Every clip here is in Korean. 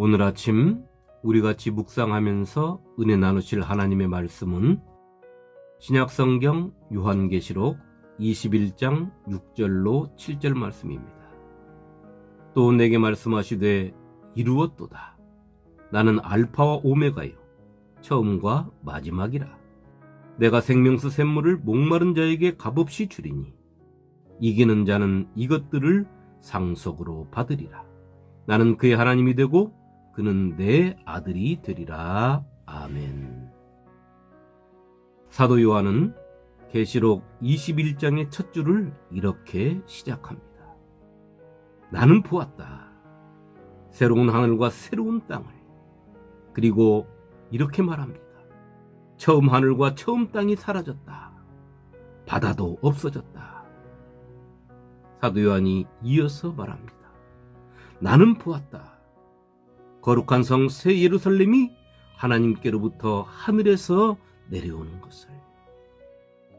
오늘 아침 우리 같이 묵상하면서 은혜 나누실 하나님의 말씀은 신약성경 요한계시록 21장 6절로 7절 말씀입니다. 또 내게 말씀하시되 이루었도다. 나는 알파와 오메가요. 처음과 마지막이라. 내가 생명수 샘물을 목마른 자에게 값없이 주리니 이기는 자는 이것들을 상속으로 받으리라. 나는 그의 하나님이 되고 그는 내 아들이 되리라. 아멘. 사도 요한은 계시록 21장의 첫 줄을 이렇게 시작합니다. 나는 보았다. 새로운 하늘과 새로운 땅을. 그리고 이렇게 말합니다. 처음 하늘과 처음 땅이 사라졌다. 바다도 없어졌다. 사도 요한이 이어서 말합니다. 나는 보았다. 거룩한 성 새 예루살렘이 하나님께로부터 하늘에서 내려오는 것을.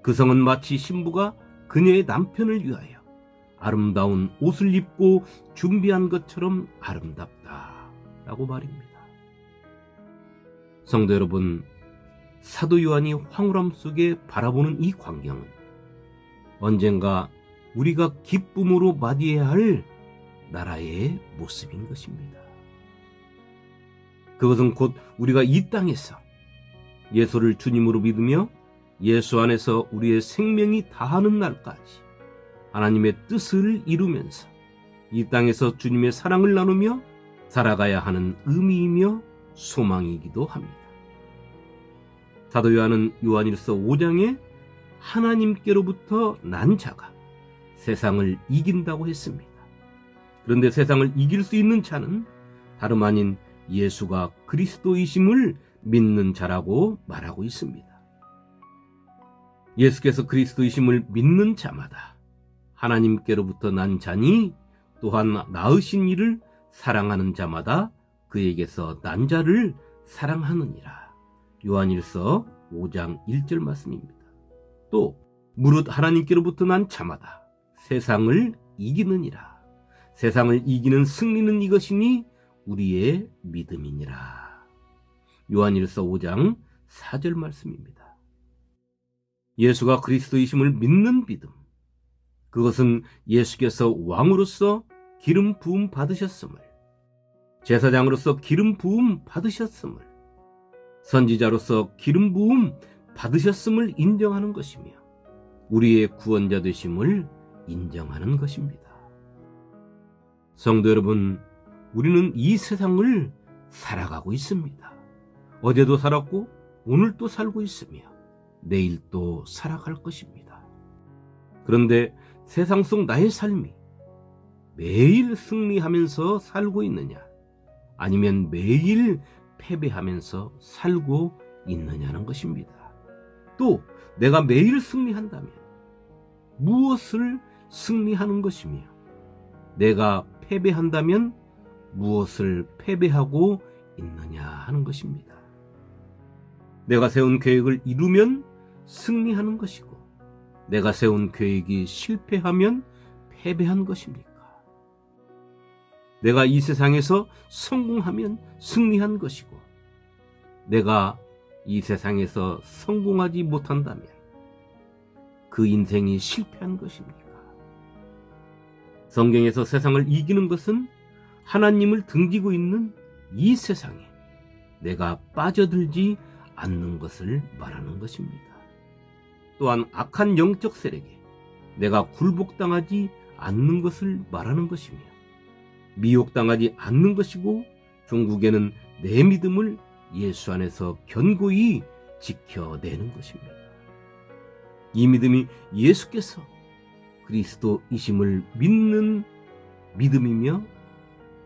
그 성은 마치 신부가 그녀의 남편을 위하여 아름다운 옷을 입고 준비한 것처럼 아름답다. 라고 말입니다. 성도 여러분, 사도 요한이 황홀함 속에 바라보는 이 광경은 언젠가 우리가 기쁨으로 맞이해야 할 나라의 모습인 것입니다. 그것은 곧 우리가 이 땅에서 예수를 주님으로 믿으며 예수 안에서 우리의 생명이 다하는 날까지 하나님의 뜻을 이루면서 이 땅에서 주님의 사랑을 나누며 살아가야 하는 의미이며 소망이기도 합니다. 사도 요한은 요한일서 5장에 하나님께로부터 난 자가 세상을 이긴다고 했습니다. 그런데 세상을 이길 수 있는 자는 다름 아닌 예수가 그리스도이심을 믿는 자라고 말하고 있습니다. 예수께서 그리스도이심을 믿는 자마다 하나님께로부터 난 자니 또한 낳으신 이를 사랑하는 자마다 그에게서 난 자를 사랑하느니라. 요한일서 5장 1절 말씀입니다. 또 무릇 하나님께로부터 난 자마다 세상을 이기느니라. 세상을 이기는 승리는 이것이니 우리의 믿음이니라. 요한일서 5장 4절 말씀입니다. 예수가 그리스도이심을 믿는 믿음. 그것은 예수께서 왕으로서 기름 부음 받으셨음을, 제사장으로서 기름 부음 받으셨음을, 선지자로서 기름 부음 받으셨음을 인정하는 것이며, 우리의 구원자 되심을 인정하는 것입니다. 성도 여러분, 우리는 이 세상을 살아가고 있습니다. 어제도 살았고, 오늘도 살고 있으며, 내일도 살아갈 것입니다. 그런데 세상 속 나의 삶이 매일 승리하면서 살고 있느냐, 아니면 매일 패배하면서 살고 있느냐는 것입니다. 또 내가 매일 승리한다면 무엇을 승리하는 것이며, 내가 패배한다면 무엇을 패배하고 있느냐 하는 것입니다. 내가 세운 계획을 이루면 승리하는 것이고, 내가 세운 계획이 실패하면 패배한 것입니까? 내가 이 세상에서 성공하면 승리한 것이고, 내가 이 세상에서 성공하지 못한다면 그 인생이 실패한 것입니까? 성경에서 세상을 이기는 것은 하나님을 등지고 있는 이 세상에 내가 빠져들지 않는 것을 말하는 것입니다. 또한 악한 영적 세력에 내가 굴복당하지 않는 것을 말하는 것이며 미혹당하지 않는 것이고 종국에는 내 믿음을 예수 안에서 견고히 지켜내는 것입니다. 이 믿음이 예수께서 그리스도이심을 믿는 믿음이며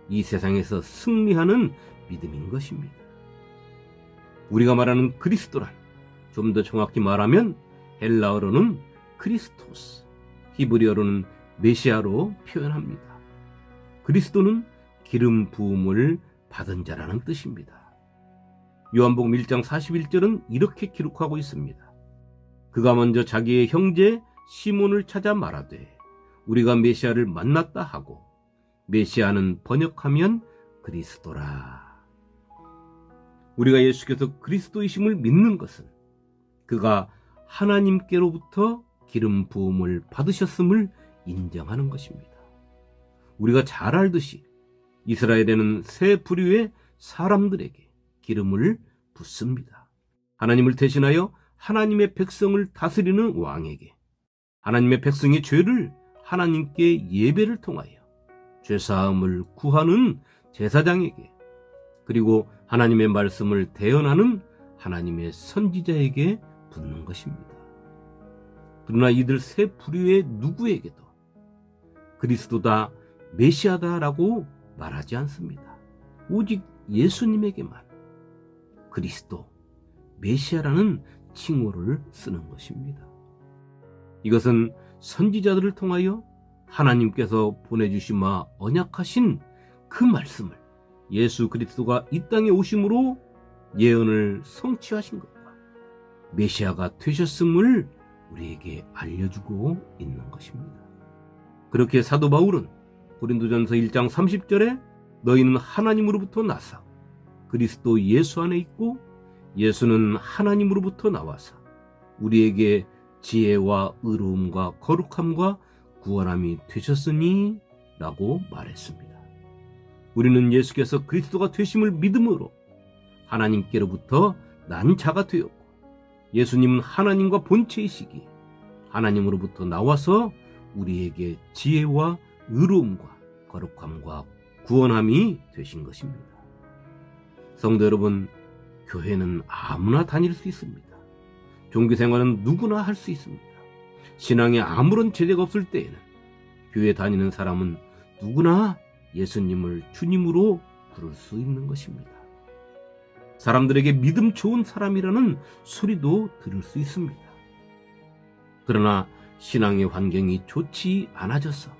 이 세상에서 승리하는 믿음인 것입니다. 우리가 말하는 그리스도란 좀 더 정확히 말하면 헬라어로는 크리스토스, 히브리어로는 메시아로 표현합니다. 그리스도는 기름 부음을 받은 자라는 뜻입니다. 요한복음 1장 41절은 이렇게 기록하고 있습니다. 그가 먼저 자기의 형제 시몬을 찾아 말하되 우리가 메시아를 만났다 하고 메시아는 번역하면 그리스도라. 우리가 예수께서 그리스도이심을 믿는 것은 그가 하나님께로부터 기름 부음을 받으셨음을 인정하는 것입니다. 우리가 잘 알듯이 이스라엘에는 세 부류의 사람들에게 기름을 붓습니다. 하나님을 대신하여 하나님의 백성을 다스리는 왕에게, 하나님의 백성의 죄를 하나님께 예배를 통하여 죄사함을 구하는 제사장에게, 그리고 하나님의 말씀을 대언하는 하나님의 선지자에게 붓는 것입니다. 그러나 이들 세 부류의 누구에게도 그리스도다 메시아다라고 말하지 않습니다. 오직 예수님에게만 그리스도 메시아라는 칭호를 쓰는 것입니다. 이것은 선지자들을 통하여 하나님께서 보내주시마 언약하신 그 말씀을 예수 그리스도가 이 땅에 오심으로 예언을 성취하신 것과 메시아가 되셨음을 우리에게 알려주고 있는 것입니다. 그렇게 사도 바울은 고린도전서 1장 30절에 너희는 하나님으로부터 나서 그리스도 예수 안에 있고 예수는 하나님으로부터 나와서 우리에게 지혜와 의로움과 거룩함과 구원함이 되셨으니 라고 말했습니다. 우리는 예수께서 그리스도가 되심을 믿음으로 하나님께로부터 난 자가 되었고 예수님은 하나님과 본체이시기에 하나님으로부터 나와서 우리에게 지혜와 의로움과 거룩함과 구원함이 되신 것입니다. 성도 여러분, 교회는 아무나 다닐 수 있습니다. 종교 생활은 누구나 할 수 있습니다. 신앙에 아무런 제재가 없을 때에는 교회 다니는 사람은 누구나 예수님을 주님으로 부를 수 있는 것입니다. 사람들에게 믿음 좋은 사람이라는 소리도 들을 수 있습니다. 그러나 신앙의 환경이 좋지 않아져서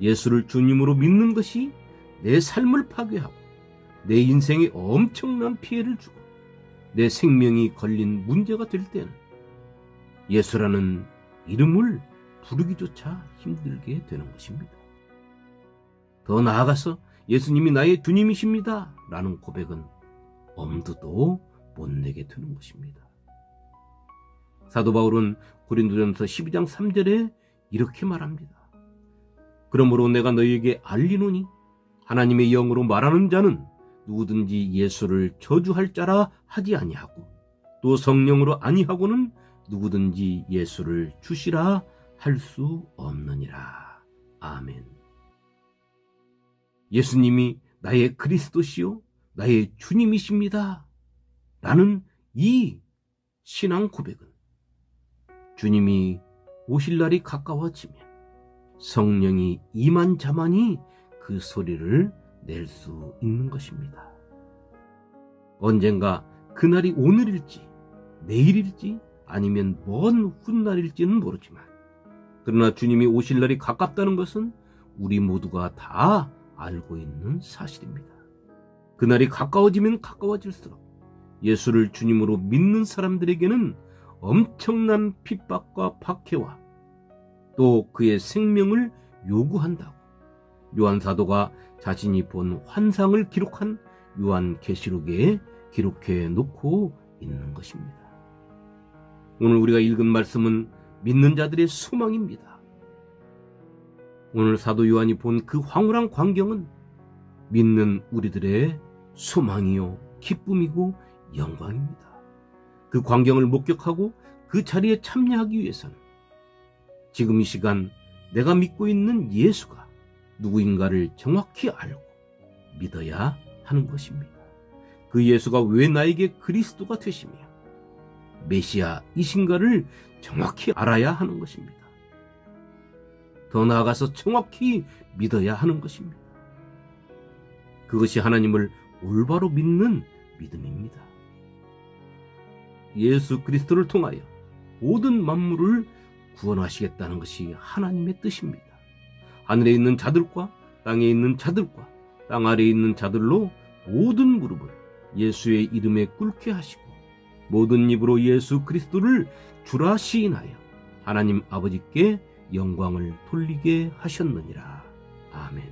예수를 주님으로 믿는 것이 내 삶을 파괴하고 내 인생에 엄청난 피해를 주고 내 생명이 걸린 문제가 될 때는 예수라는 이름을 부르기조차 힘들게 되는 것입니다. 더 나아가서 예수님이 나의 주님이십니다. 라는 고백은 엄두도 못 내게 되는 것입니다. 사도 바울은 고린도전서 12장 3절에 이렇게 말합니다. 그러므로 내가 너희에게 알리노니 하나님의 영으로 말하는 자는 누구든지 예수를 저주할 자라 하지 아니하고 또 성령으로 아니하고는 누구든지 예수를 주시라 할 수 없느니라. 아멘. 예수님이 나의 그리스도시요 나의 주님이십니다. 라는 이 신앙 고백은 주님이 오실 날이 가까워지면 성령이 임한 자만이 그 소리를 낼 수 있는 것입니다. 언젠가 그날이 오늘일지 내일일지 아니면 먼 훗날일지는 모르지만 그러나 주님이 오실 날이 가깝다는 것은 우리 모두가 다 알고 있는 사실입니다. 그날이 가까워지면 가까워질수록 예수를 주님으로 믿는 사람들에게는 엄청난 핍박과 박해와 또 그의 생명을 요구한다고 요한 사도가 자신이 본 환상을 기록한 요한 계시록에 기록해 놓고 있는 것입니다. 오늘 우리가 읽은 말씀은 믿는 자들의 소망입니다. 오늘 사도 요한이 본 그 황홀한 광경은 믿는 우리들의 소망이요, 기쁨이고 영광입니다. 그 광경을 목격하고 그 자리에 참여하기 위해서는 지금 이 시간 내가 믿고 있는 예수가 누구인가를 정확히 알고 믿어야 하는 것입니다. 그 예수가 왜 나에게 그리스도가 되시며 메시아이신가를 정확히 알아야 하는 것입니다. 더 나아가서 정확히 믿어야 하는 것입니다. 그것이 하나님을 올바로 믿는 믿음입니다. 예수 그리스도를 통하여 모든 만물을 구원하시겠다는 것이 하나님의 뜻입니다. 하늘에 있는 자들과 땅에 있는 자들과 땅 아래에 있는 자들로 모든 무릎을 예수의 이름에 꿇게 하시고 모든 입으로 예수 그리스도를 주라 시인하여 하나님 아버지께 영광을 돌리게 하셨느니라. 아멘.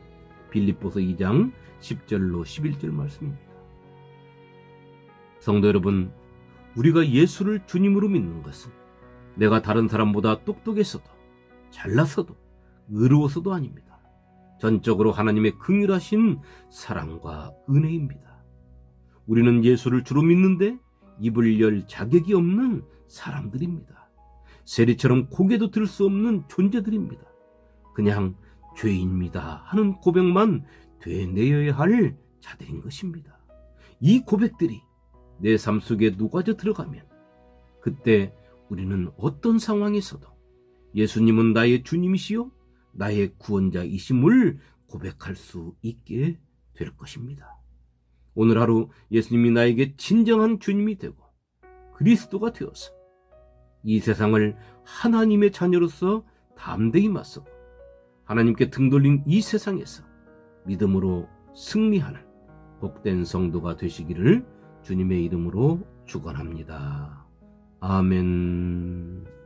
빌립보서 2장 10절로 11절 말씀입니다. 성도 여러분, 우리가 예수를 주님으로 믿는 것은 내가 다른 사람보다 똑똑해서도 잘나서도 의로워서도 아닙니다. 전적으로 하나님의 긍휼하신 사랑과 은혜입니다. 우리는 예수를 주로 믿는데 입을 열 자격이 없는 사람들입니다. 세리처럼 고개도 들 수 없는 존재들입니다. 그냥 죄인입니다 하는 고백만 되뇌어야 할 자들인 것입니다. 이 고백들이 내 삶 속에 녹아져 들어가면 그때 우리는 어떤 상황에서도 예수님은 나의 주님이시요 나의 구원자이심을 고백할 수 있게 될 것입니다. 오늘 하루 예수님이 나에게 진정한 주님이 되고 그리스도가 되어서 이 세상을 하나님의 자녀로서 담대히 맞서고 하나님께 등 돌린 이 세상에서 믿음으로 승리하는 복된 성도가 되시기를 주님의 이름으로 축원합니다. 아멘.